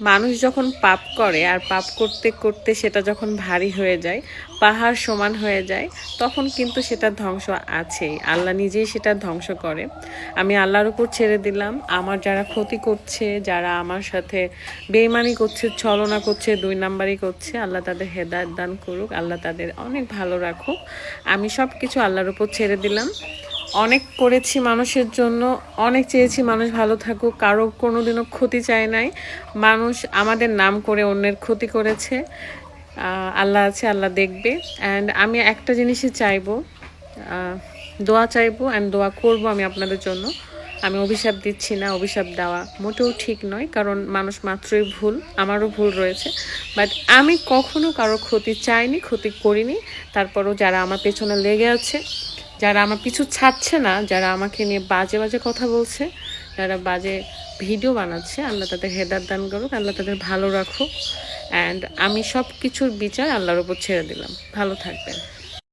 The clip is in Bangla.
মানুষ যখন পাপ করে আর পাপ করতে করতে সেটা যখন ভারী হয়ে যায়, পাহাড় সমান হয়ে যায়, তখন কিন্তু সেটা ধ্বংস আছেই। আল্লাহ নিজেই সেটা ধ্বংস করে। আমি আল্লাহর উপর ছেড়ে দিলাম। আমার যারা ক্ষতি করছে, যারা আমার সাথে বেইমানি করছে, ছলনা করছে, দুই নাম্বারই করছে, আল্লাহ তাদের হেদায়ত দান করুক। আল্লাহ তাদের অনেক ভালো রাখুক। আমি সব কিছু আল্লাহর উপর ছেড়ে দিলাম। অনেক করেছি মানুষের জন্য, অনেক চেয়েছি মানুষ ভালো থাকুক, কারও কোনো দিনও ক্ষতি চায় নাই। মানুষ আমাদের নাম করে অন্যের ক্ষতি করেছে। আল্লাহ আছে, আল্লাহ দেখবে। অ্যান্ড আমি একটা জিনিসই চাইব দোয়া চাইব অ্যান্ড দোয়া করব আমি আপনাদের জন্য। আমি অভিশাপ দিচ্ছি না, অভিশাপ দেওয়া মোটেও ঠিক নয়, কারণ মানুষ মাত্রই ভুল, আমারও ভুল রয়েছে। বাট আমি কখনো কারও ক্ষতি চাইনি, ক্ষতি করিনি। তারপরও যারা আমার পেছনে লেগে আছে যারা আমার পিছু ছাড়ছে না, যারা আমাকে নিয়ে বাজে বাজে কথা বলছে, যারা বাজে ভিডিও বানাচ্ছে, আল্লাহ তাদের হেদার দান করুক, আল্লাহ তাদের ভালো রাখুক। অ্যান্ড আমি সব কিছুর বিচার আল্লাহর উপর ছেড়ে দিলাম। ভালো থাকবেন।